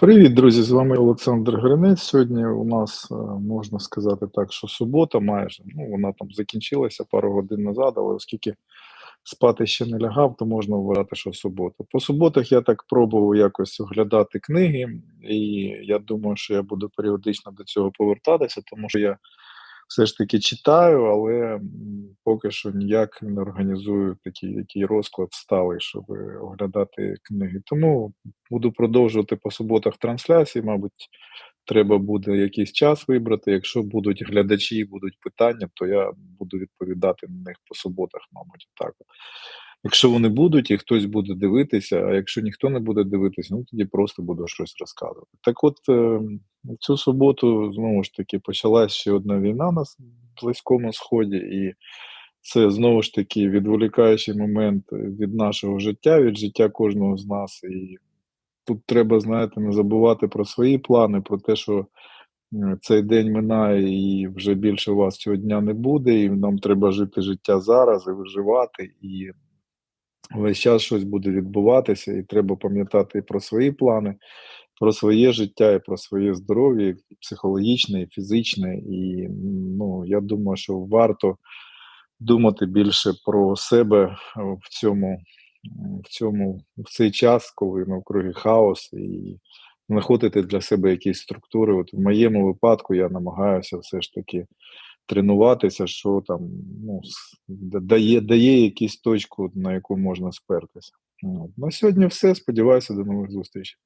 Привіт, друзі! З вами Олександр Гринець. Сьогодні у нас, е, можна сказати так, що субота майже. Ну, вона там закінчилася пару годин назад, але оскільки спати ще не лягав, то можна вважати, що субота. По суботах я так пробував якось оглядати книги, і я думаю, що я буду періодично до цього повертатися, тому що я все ж таки читаю, але поки що ніяк не організую такий, який розклад сталий, щоб оглядати книги. Тому буду продовжувати по суботах трансляції. Мабуть, треба буде якийсь час вибрати. Якщо будуть глядачі, будуть питання, то я буду відповідати на них по суботах, мабуть, так. Якщо вони будуть і хтось буде дивитися, а якщо ніхто не буде дивитися, ну тоді просто буду щось розказувати. Так от е, цю суботу знову ж таки почалась ще одна війна на Близькому Сході, і це знову ж таки відволікаючий момент від нашого життя, від життя кожного з нас. І тут треба, знаєте, не забувати про свої плани, про те, що цей день минає, і вже більше вас цього дня не буде, і нам треба жити життя зараз і виживати. І весь час щось буде відбуватися, і треба пам'ятати і про свої плани, про своє життя, і про своє здоров'я, психологічне, і фізичне. І ну, я думаю, що варто думати більше про себе в цьому, в цьому, в цей час, коли навкруги хаос, і знаходити для себе якісь структури. От в моєму випадку я намагаюся все ж таки тренуватися, що там ну, дає, дає якусь точку, на яку можна спертися. От. На сьогодні все. Сподіваюся, до нових зустрічей.